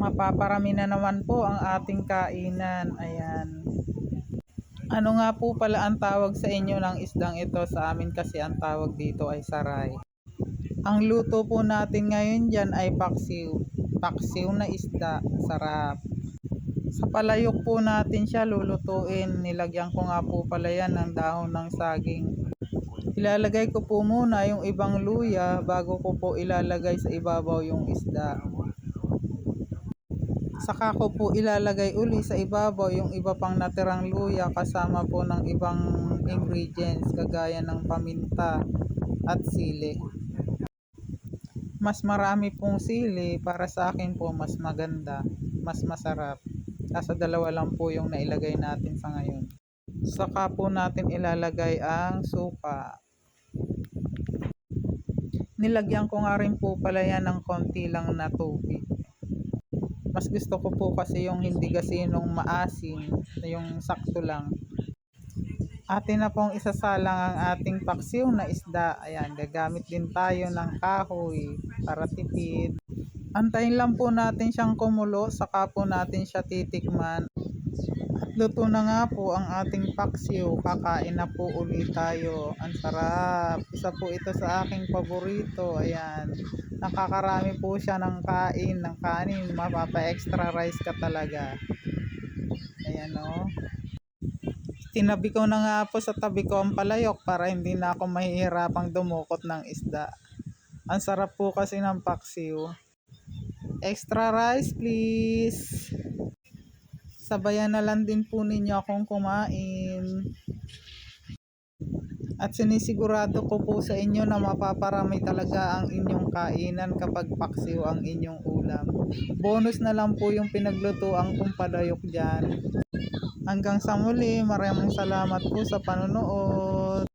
mapaparami na naman po ang ating kainan. Ayan. Ano nga po pala ang tawag sa inyo ng isdang ito? Sa amin kasi ang tawag dito ay saray. Ang luto po natin ngayon dyan ay paksiw. Paksiw na isda. Sarap. Sa palayok po natin siya lulutuin. Nilagyan ko nga po pala yan ng dahon ng saging. Ilalagay ko po muna yung ibang luya bago ko po ilalagay sa ibabaw yung isda. Saka ko po ilalagay uli sa ibabaw yung iba pang natirang luya kasama po ng ibang ingredients kagaya ng paminta at sili. Mas marami pong sili para sa akin po mas maganda, mas masarap. Nasa dalawa lang po yung nailagay natin sa ngayon. Saka po natin ilalagay ang suka. Nilagyan ko nga rin po pala yan ng konti lang na tubig. Mas gusto ko po kasi yung hindi gasinong maasim, na yung sakto lang. Atin na pong isasalang ang ating paksiw na isda. Ayan, gagamit din tayo ng kahoy para tipid. Antayin lang po natin siyang kumulo, saka po natin siya titikman. Luto na nga po ang ating paksiw. Kakain na po ulit tayo. Ang sarap. Isa po ito sa aking paborito. Ayan. Nakakarami po siya ng kain, ng kanin. Mapapa-extra rice ka talaga. Ayan o. Tinabi ko na nga po sa tabi ko ang palayok para hindi na ako mahihirapang dumukot ng isda. Ang sarap po kasi ng paksiw. Extra rice please. Sabayan na lang din po ninyo akong kumain. At sinisigurado ko po sa inyo na mapaparami talaga ang inyong kainan kapag paksiw ang inyong ulam. Bonus na lang po yung pinaglutuan kong palayok dyan. Hanggang sa muli, maraming salamat po sa panonood.